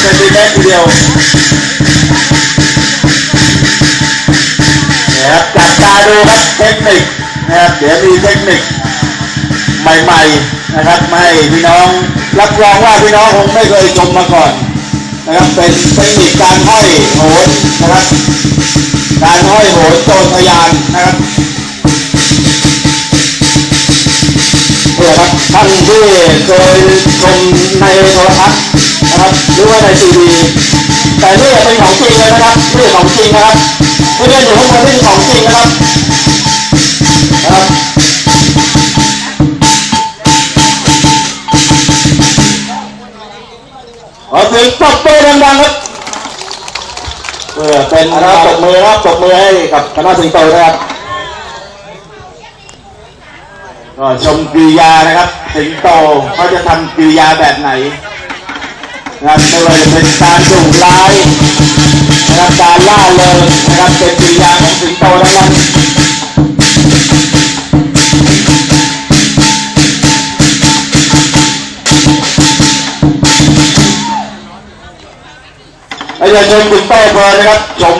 เซนติเมตรทีเดียวนะครับจับตาดูครับเทคนิคนะครับเดี๋ยวมีเทคนิคใหม่ๆนะครับมาให้พี่น้องรับรองว่าพี่น้องคงไม่เคยชมมาก่อนนะครับเป็นเทคนิคการห้อยโหนนะครับการห้อยโหนโจรทะยานนะครับ ท่านที่เคยชมในโทรทัศน์นะครับหรือว่าในทีวีแต่นี่เป็นของจริงเลยนะครับนี่ของจริงนะครับไม่ได้อยู่ข้างบนนี่ของจริงนะครับนะครับขอเสียงปรบมือดังๆครับเพื่อเป็นนะครับปรบมือครับปรบมือให้กับคณะสิงโตนะครับ ก็ชมกิริยานะครับ สิงโตเขาจะทำกิริยาแบบไหนนะครับไม่ว่าจะเป็นการดุร้ายนะครับการล่าเริงนะครับเป็นกิริยาของสิงโตทั้งนั้นไม่ใช่ชมสิงโตเพลินนะครับชม